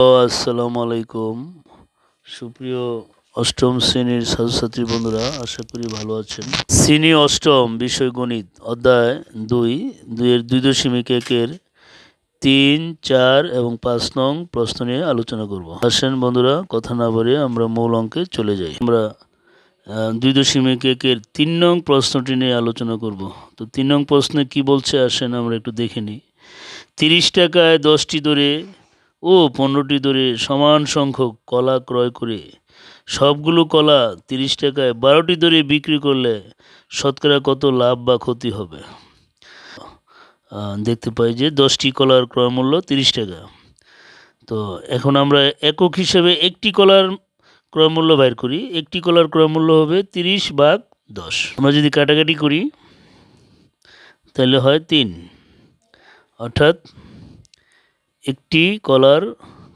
আসসালামু আলাইকুম। সুপ্রিয় অষ্টম শ্রেণির ছাত্রছাত্রী বন্ধুরা, আশা করি ভালো আছেন। শ্রেণি অষ্টম বিষয় গণিত, অধ্যায় দুই, দুইয়ের দুই দশমিক একের তিন, চার এবং পাঁচ নং প্রশ্ন নিয়ে আলোচনা করব। আসেন বন্ধুরা, কথা না বলে আমরা মূল অঙ্কে চলে যাই। আমরা দুই দশমিক একের তিন নং প্রশ্নটি নিয়ে আলোচনা করব। তো তিন নং প্রশ্নে কি বলছে আসেন আমরা একটু দেখে নিই। তিরিশ টাকায় দশটি দরে ও পনেরোটি দরে সমান সংখ্যক কলা ক্রয় করে। সবগুলো কলা তিরিশ টাকায় বারোটি দরে বিক্রি করলে শতকরা কত লাভ বা ক্ষতি হবে? দেখতে পাই যে দশটি কলার ক্রয় মূল্য তিরিশ টাকা। তো এখন আমরা একক হিসেবে একটি কলার ক্রয় মূল্য বাইর করি। একটি কলার ক্রয় মূল্য হবে তিরিশ ভাগ দশ। আমরা যদি কাটাকাটি করি, তাহলে হয় তিন। অর্থাৎ একটি কলার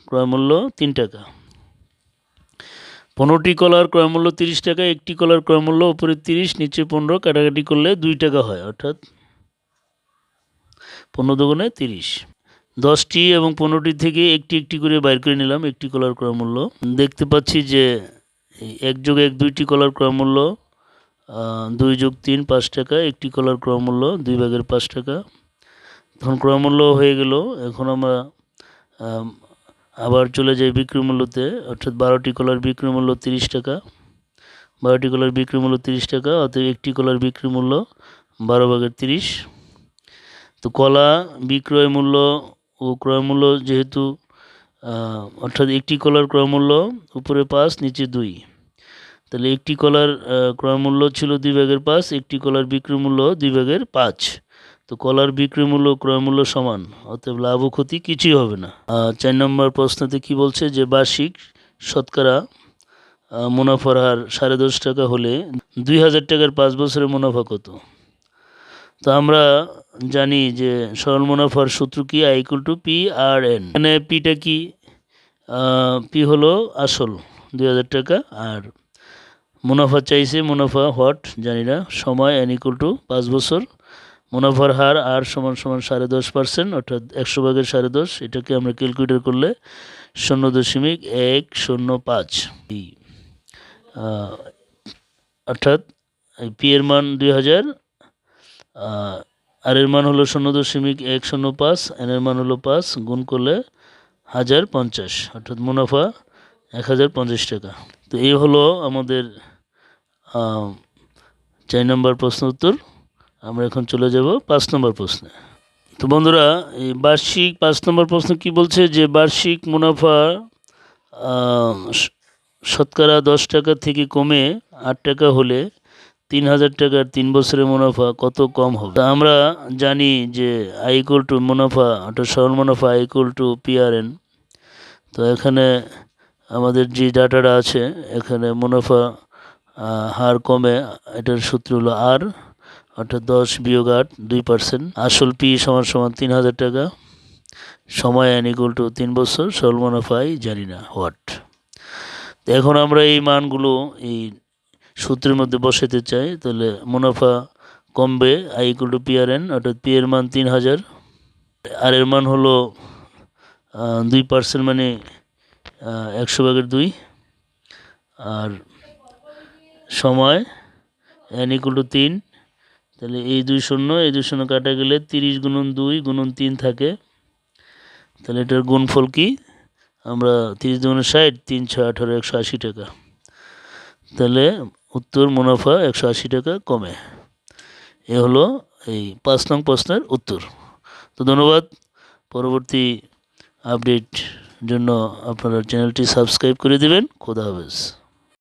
ক্রয়মূল্য তিন টাকা। পনেরোটি কলার ক্রয়মূল্য তিরিশ টাকা, একটি কলার ক্রয়মূল্য উপরে তিরিশ, নিচে পনেরো, কাটাকাটি করলে দুই টাকা হয়, অর্থাৎ পনেরো দোকানে তিরিশ। দশটি এবং পনেরোটি থেকে একটি একটি করে বাইর করে নিলাম একটি কলার ক্রয়মূল্য দেখতে পাচ্ছি যে এক যোগ এক দুইটি কলার ক্রয়মূল্য দুই যোগ তিন পাঁচ টাকা, একটি কলার ক্রয়মূল্য দুই ভাগের পাঁচ টাকা। তখন ক্রয়মূল্য হয়ে গেল। এখন আমরা আবার চলে যাই বিক্রি মূল্যতে। অর্থাৎ বারোটি কলার বিক্রি মূল্য তিরিশ টাকা। বারোটি কলার বিক্রি মূল্য তিরিশ টাকা অতএব একটি কলার বিক্রি মূল্য বারো ভাগের তিরিশ। তো কলা বিক্রয় মূল্য ও ক্রয় মূল্য যেহেতু অর্থাৎ একটি কলার ক্রয় মূল্য উপরে পাঁচ নিচে দুই। তাহলে একটি কলার আহ, ক্রয় মূল্য ছিল দুই ভাগের পাঁচ একটি কলার বিক্রি মূল্য দুই ভাগের পাঁচ। তো কলার বিক্রি মূল্য, ক্রয় মূল্য সমান, অতএব লাভ ও ক্ষতি কিছুই হবে না। চার নম্বর প্রশ্নতে কি বলছে যে বার্ষিক শতকরা মুনাফার হার সাড়ে দশ টাকা হলে দুই হাজার টাকার পাঁচ বছরের মুনাফা কত? তো আমরা জানি যে সরল মুনাফার সূত্র কি? I equal to P R N এখানে পিটা কি? পি হলো আসল, দুই হাজার টাকা, আর মুনাফা চাইছে, মুনাফা হট জানি না, সময় এন ইকুয়াল টু পাঁচ বছর। মুনাফার হার আর সমান সমান সাড়ে দশ পার্সেন্ট, অর্থাৎ একশো ভাগের সাড়ে দশ, এটাকে আমরা ক্যালকুলেটর করলে শূন্য দশমিক এক শূন্য পাঁচ। অর্থাৎ পি এর মান দুই হাজার আর এর মান হলো শূন্য দশমিক এক শূন্য পাঁচ, এন এর মান হলো পাঁচ, গুণ করলে হাজার পঞ্চাশ, অর্থাৎ মুনাফা এক হাজার পঞ্চাশ টাকা। তো এই হলো আমাদের চার নম্বর প্রশ্ন উত্তর। আমরা এখন চলে যাব পাঁচ নম্বর প্রশ্নে। তো বন্ধুরা, এই বার্ষিক পাঁচ নম্বর প্রশ্ন কি বলছে যে বার্ষিক মুনাফা শতকরা দশ টাকা থেকে কমে আট টাকা হলে তিন হাজার টাকার তিন বছরের মুনাফা কত কম হবে? তা আমরা জানি যে আই ইকুয়াল টু মুনাফা, অর্থাৎ সরল মুনাফা আই ইকুয়াল টু পিআরএন তো এখানে আমাদের যে ডাটাটা আছে, এখানে মুনাফা হার কমে, এটার সূত্র হলো আর অর্থাৎ দশ বিয়োগ আট, দুই পার্সেন্ট আসল পি সমান সমান তিন হাজার টাকা। সময় ইকুয়াল টু তিন বছর, সরল মুনাফাই জানি না হোয়াট এখন আমরা এই মানগুলো এই সূত্রের মধ্যে বসাতে চাই, তাহলে মুনাফা কমবে I equal to P R N অর্থাৎ পি এর মান তিন হাজার। আর এর মান হলো দুই পার্সেন্ট মানে একশো ভাগের দুই। আর সময় এন ইকুয়াল টু তিন তাহলে এই দুই শূন্য, এই দুই শূন্য কাটা গেলে তিরিশ গুণন দুই গুণন তিন থাকে। তাহলে এটার গুণফল কি? আমরা তিরিশ দুগুণে ষাট, তিন ছয় আঠারো, একশো আশি টাকা। তাহলে উত্তর মুনাফা একশো আশি টাকা কমে। এ হলো এই পাঁচ নং প্রশ্নের উত্তর। তো ধন্যবাদ। পরবর্তী আপডেট জন্য আপনারা চ্যানেলটি সাবস্ক্রাইব করে দেবেন। খোদা হাফেজ।